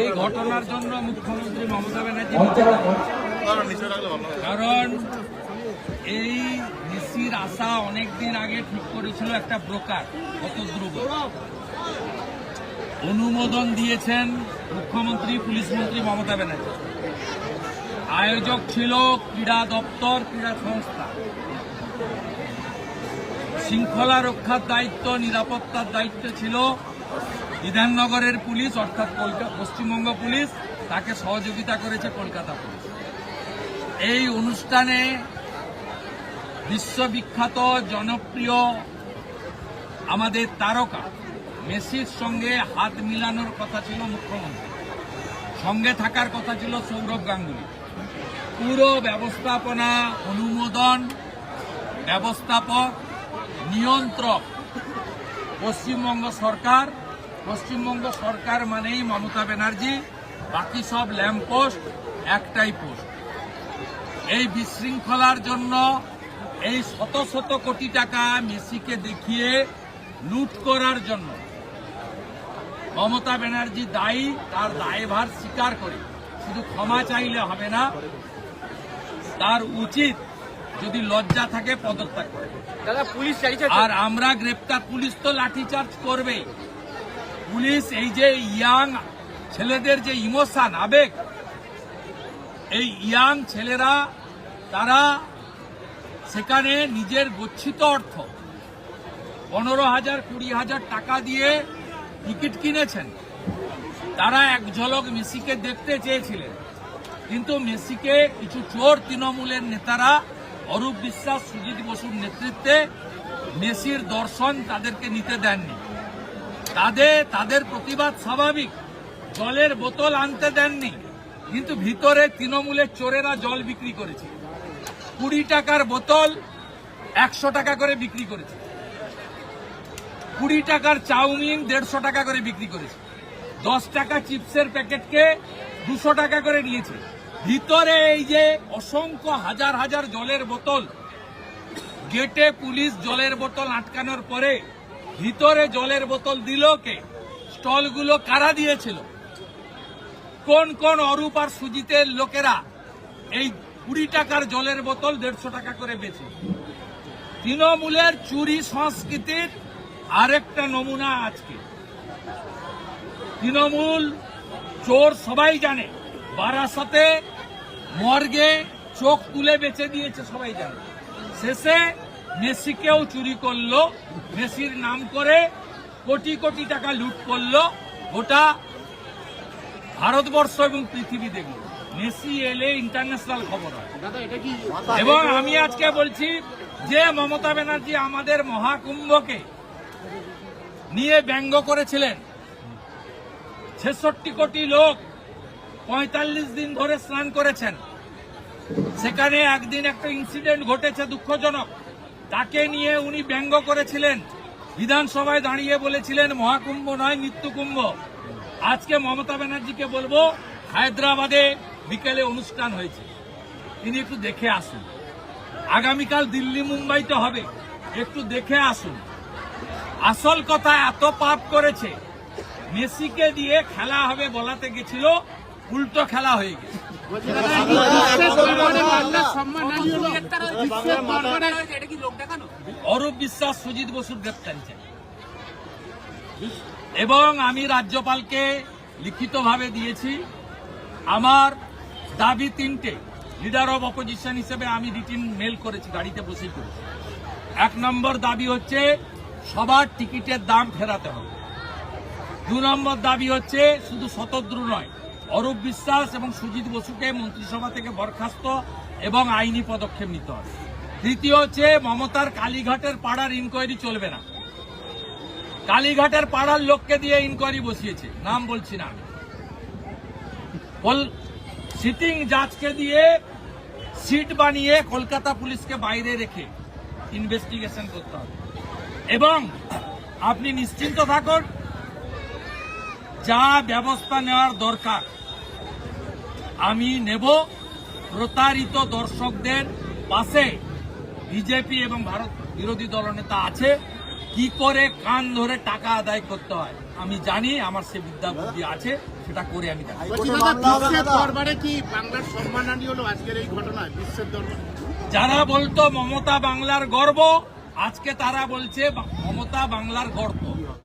এই ঘটনার জন্য মুখ্যমন্ত্রী মমতা ব্যানার্জি কারণ এই ডিসির আশা অনেকদিন আগে ঠিক করেছিল একটা ব্রোকার কত ধ্রুব অনুমোদন দিয়েছেন মুখ্যমন্ত্রী, পুলিশ মন্ত্রী মমতা ব্যানার্জি। আয়োজক ছিল ক্রীড়া দপ্তর, ক্রীড়া সংস্থা। শৃঙ্খলা রক্ষার দায়িত্ব, নিরাপত্তার দায়িত্ব ছিল বিধাননগরের পুলিশ, অর্থাৎ পশ্চিমবঙ্গ পুলিশ, তাকে সহযোগিতা করেছে কলকাতা পুলিশ। এই অনুষ্ঠানে বিশ্ববিখ্যাত, জনপ্রিয় আমাদের তারকা মেসির সঙ্গে হাত মিলানোর কথা ছিল মুখ্যমন্ত্রী। সঙ্গে থাকার কথা ছিল সৌরভ গাঙ্গুলি। পুরো ব্যবস্থাপনা অনুমোদন, ব্যবস্থাপক, নিয়ন্ত্রক পশ্চিমবঙ্গ সরকার পশ্চিমবঙ্গ সরকার মানেই মমতা ব্যানার্জি বাকি সব ল্যাম্পপোস্ট একটাই পোস্ট। এই বিশৃঙ্খলার জন্য এই শত শত কোটি টাকা মেসিকে দেখিয়ে লুট করার জন্য মমতা ব্যানার্জি দায়ী তার দায়ভার স্বীকার করে। শুধু ক্ষমা চাইলে হবে না তার উচিত যদি লজ্জা থাকে পদত্যাগ করে। আর আমরা গ্রেপ্তার পুলিশ তো লাঠিচার্জ করবে পুলিশ, এই যে ইয়াং ছেলেদের যে ইমোশন, আবেগ, এই ইয়াং ছেলেরা, তারা সেখানে নিজের গচ্ছিত অর্থ, পনেরো হাজার, কুড়ি হাজার টাকা দিয়ে টিকিট কিনেছেন। তারা এক ঝলক মেসিকে দেখতে চেয়েছিলেন। কিন্তু মেসিকে কিছু চোর তৃণমূলের নেতারা, অরূপ বিশ্বাস, সুজিত বসুর নেতৃত্বে মেসির দর্শন তাদেরকে নিতে দেননি। তাদের তাদের প্রতিবাদ স্বাভাবিক। জলের বোতল আনতে দেননি, কিন্তু ভিতরে তৃণমূলের চোরেরা জল বিক্রি করেছে। কুড়ি টাকার বোতল একশো টাকা করে বিক্রি করেছে। কুড়ি টাকার চাউমিন দেড়শো টাকা করে বিক্রি করেছে। দশ টাকা চিপসের প্যাকেটকে দুশো টাকা করে নিয়েছে। ভিতরে এই যে অসংখ্য হাজার হাজার জলের বোতল, গেটে পুলিশ জলের বোতল আটকানোর পরে ভিতরে জলের বোতল দিল কে? স্টলগুলো কারা দিয়েছিল? কোন কোন অরূপ আর সুজিতের লোকেরা এই কুড়ি টাকার জলের বোতল দেড়শো টাকা করে বেছে তৃণমূলের চুরি সংস্কৃতির আরেকটা নমুনা আজকে। তৃণমূল চোর সবাই জানে, বারাসাতে মর্গে চোখ তুলে বেঁচে দিয়েছে সবাই জানে। শেষে মেসিকেও চুরি করল মেসির নাম করে কোটি কোটি টাকা লুট করল ওটা ভারতবর্ষ এবং পৃথিবী দেখল। মেসি এলে ইন্টারন্যাশনাল খবর হয়। এবং আমি আজকে বলছি যে মমতা ব্যানার্জি আমাদের মহাকুম্ভকে নিয়ে ব্যঙ্গ করেছিলেন। ছেষট্টি কোটি লোক পঁয়তাল্লিশ দিন ধরে স্নান করেছেন। সেখানে একদিন একটা ইনসিডেন্ট ঘটেছে দুঃখজনক। তাকে নিয়ে উনি ব্যঙ্গ করেছিলেন। বিধানসভায় দাঁড়িয়ে বলেছিলেন, মহাকুম্ভ নয় মৃত্যুকুম্ভ আজকে মমতা ব্যানার্জিকে বলব, হায়দ্রাবাদে বিকেলে অনুষ্ঠান হয়েছে। তিনি একটু দেখে আসুন। আগামীকাল দিল্লি মুম্বাইতে হবে। একটু দেখে আসুন। আসল কথা এত পাপ করেছে। মেসিকে দিয়ে খেলা হবে বলাতে গেছিল উল্টো খেলা হয়ে গেছে। অরূপ বিশ্বাস, সুজিত বসুর গ্রেপ্তারি চাই। এবং আমি রাজ্যপালকে লিখিতভাবে দিয়েছি, আমার দাবি তিনটে। লিডার অব অপোজিশন হিসেবে আমি রিটিন মেল করেছি, গাড়িতে বসেই করেছি। এক নম্বর দাবি হচ্ছে, সবার টিকিটের দাম ফেরাতে হবে। দু নম্বর দাবি হচ্ছে, শুধু শতদ্রু নয় অরূপ বিশ্বাস এবং সুজিত বসুকে মন্ত্রিসভা থেকে বরখাস্ত এবং আইনি পদক্ষেপ নিতে হবে। তৃতীয় হচ্ছে, মমতার কালীঘাটের পাড়ার ইনকোয়ারি চলবে না। কালীঘাটের পাড়ার লোককে দিয়ে ইনকোয়ারি বসিয়েছে। নাম বলছি না সিটিং জাজকে দিয়ে সিট বানিয়ে কলকাতা পুলিশকে বাইরে রেখে ইনভেস্টিগেশন করতে হবে। এবং আপনি নিশ্চিন্ত থাকুন, যা ব্যবস্থা নেওয়ার দরকার আমি নেব প্রতারিত দর্শকদের পাশে। বিজেপি এবং ভারত বিরোধী দলনেতা আছে। কি করে কান ধরে টাকা আদায় করতে হয় আমি জানি আমার সে বিদ্যা বুদ্ধি আছে সেটা করে আমি যারা বলতো মমতা বাংলার গর্ব আজকে তারা বলছে মমতা বাংলার গর্ব।